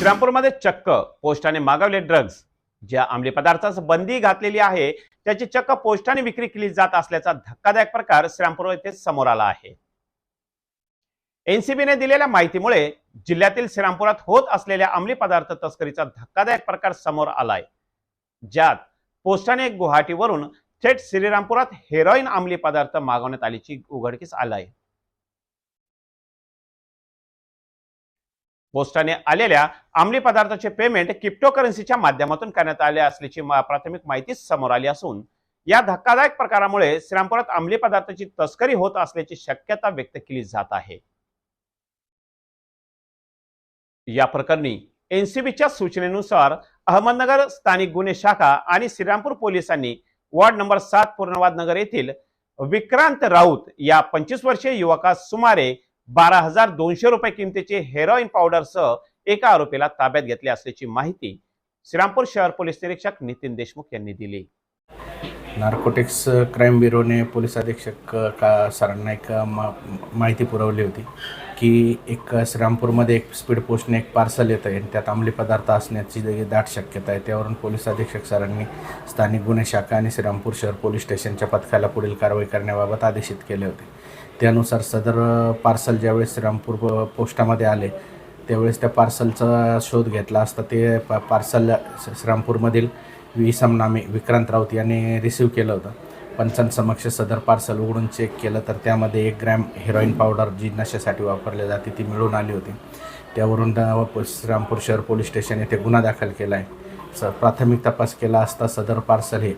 श्रीरामपूरमध्ये चक्क पोस्टाने मागवले ड्रग्ज ज्या अंमली पदार्थास बंदी घातलेली आहे त्याची चक्क पोस्टाने विक्री केली जात असल्याचा धक्कादायक प्रकार श्रीरामपूर येथे समोर आला आहे. एनसीबीने दिलेल्या माहितीमुळे जिल्ह्यातील श्रीरामपुरात होत असलेल्या अंमली पदार्थ तस्करीचा धक्कादायक प्रकार समोर आलाय. ज्यात पोस्टाने गुवाहाटीवरून थेट श्रीरामपुरात हेरोईन अंमली पदार्थ मागवण्यात आल्याची उघडकीस आलाय. पोस्टाने आलेल्या अंमली पदार्थाचे पेमेंट क्रिप्टोकरन्सीच्या माध्यमातून करण्यात आले असल्याची प्राथमिक माहिती समोर आली असून या धक्कादायक प्रकारामुळे श्रीरामपुरात अंमली पदार्थाची तस्करी होत असल्याची शक्यता व्यक्त केली जात आहे. या प्रकरणी एनसीबीच्या सूचनेनुसार अहमदनगर स्थानिक गुन्हे शाखा आणि श्रीरामपूर पोलिसांनी वॉर्ड नंबर सात पूर्णवाद नगर येथील विक्रांत राऊत या पंचवीस वर्षीय युवकास सुमारे बारा हजार दोनशे रुपये किमतीचे हेरॉईन पावडरसह एका आरोपीला ताब्यात घेतले असल्याची माहिती श्रीरामपूर शहर पोलीस निरीक्षक नितीन देशमुख यांनी दिली. नार्कोटिक्स क्राईम ब्युरोने पोलीस अधीक्षक का सरांना एक मा माहिती पुरवली होती की एक श्रीरामपूरमध्ये एक स्पीड पोस्टने एक पार्सल येतं आहे आणि त्यात अंमली पदार्थ असण्याची दाट शक्यता आहे त्यावरून पोलीस अधीक्षक सरांनी स्थानिक गुन्हे शाखा आणि श्रीरामपूर शहर पोलीस स्टेशनच्या पथकाला पुढील कारवाई करण्याबाबत आदेशित केले होते. त्यानुसार सदर पार्सल ज्यावेळेस श्रीरामपूर प- पोस्टामध्ये आले त्यावेळेस त्या पार्सलचा शोध घेतला असता ते प पार्सल श्रीरामपूरमधील विसम विक्रांत राऊत यांनी रिसिव्ह केलं होतं. पंचांसमक्ष सदर पार्सल उघडून चेक केलं तर त्यामध्ये एक ग्रॅम हेरोईन पावडर जी नशेसाठी वापरली जाते ती मिळून आली होती. त्यावरून श्रीरामपूर शहर पोलीस स्टेशन येथे गुन्हा दाखल केला आहे. स प्राथमिक तपास केला असता सदर पार्सल हे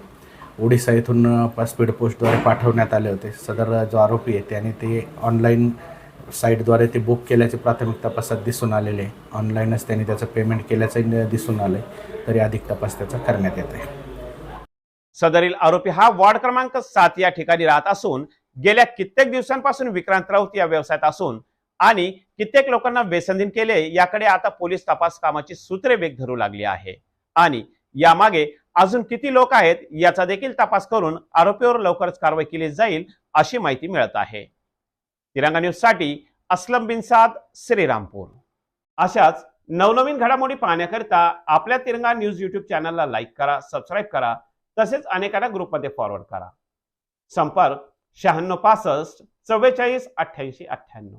ओडिसा येथून स्पीड पोस्टद्वारे पाठवण्यात आले होते. सदर जो आरोपी आहे त्याने ते ऑनलाईन साईटद्वारे ते बुक केल्याचे प्राथमिक तपासात दिसून आलेले. ऑनलाईनच त्यांनी त्याचं पेमेंट केल्याचं दिसून आलं आहे तरी अधिक तपास त्याचा करण्यात येत आहे. सदरील आरोपी हा वॉर्ड क्रमांक सात या ठिकाणी राहत असून गेल्या कित्येक दिवसांपासून विक्रांत राऊत या व्यवसायात असून आणि कित्येक लोकांना व्यसनधीन केले याकडे आता पोलीस तपास कामाची सूत्रे वेग धरू लागली आहे. आणि यामागे अजून किती लोक आहेत याचा देखील तपास करून आरोपीवर लवकरच कारवाई केली जाईल अशी माहिती मिळत आहे. तिरंगा न्यूजसाठी असलम बिनसाद श्रीरामपूर. अशाच नवनवीन घडामोडी पाहण्याकरिता आपल्या तिरंगा न्यूज युट्यूब चॅनलला लाईक करा सबस्क्राईब करा तसेच अनेकांना ग्रुपमध्ये फॉरवर्ड करा. संपर्क शहाण्णव पासष्ट चव्वेचाळीस अठ्ठ्याऐंशी अठ्ठ्याण्णव.